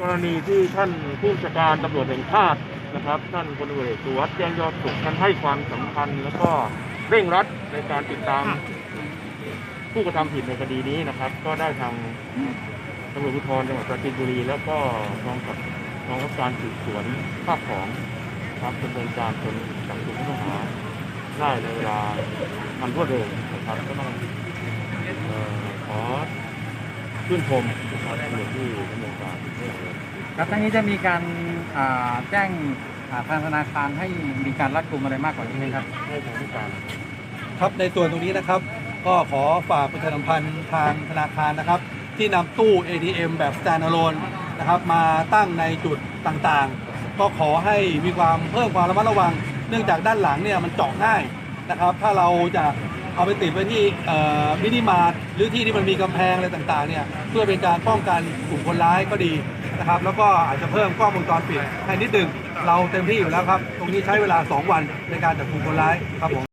กรณีที่ท่านผู้บัญชาการตำรวจแห่งชาตินะครับ ท่านพลตำรวจเอกสุวัสด์แจ้งยอดสุขท่านให้ความสำคัญ แล้วก็เร่งรัดในการติดตาม ผู้กระทำผิดในคดีนี้นะครับ ก็ได้ทางตำรวจภูธรจังหวัดปราจีนบุรี แล้วก็กองกับกองรับการสืบสวนภาคของครับดำเนินการจนจับกลุ่มผู้ต้องหาได้ในเวลาอันรวดเร็วนะครับก็ต้องเอ่อขอชื่นชมนะครับตำรวจที่ดำเนินการเร่ง ครับทั้งนี้จะมีการแจ้งทางธนาคารให้มีการรัดกุมอะไรมากกว่านี้ไหมครับให้ทางผู้การครับในส่วนตรงนี้นะครับ ก็ขอฝากประชาสัมพันธ์ทางธนาคารนะครับ ที่นำตู้ ATM แบบ standalone นะครับ มาตั้งในจุดต่างๆ ก็ขอให้มีความเพิ่มความระมัดระวัง เนื่องจากด้านหลังเนี่ยมันเจาะง่ายนะครับ ถ้าเราจะเอาไปติดไว้ที่มินิมาร์ทหรือที่ที่มันมีกำแพงอะไรต่างๆเนี่ยเพื่อเป็นการป้องกันกลุ่มคนร้ายก็ดี นะครับ แล้วก็อาจจะเพิ่มกล้องวงจรปิดให้นิดหนึ่งเราเต็มที่อยู่แล้วครับ ตรงนี้ใช้เวลา 2 วันในการจับกลุ่มคนร้ายครับผม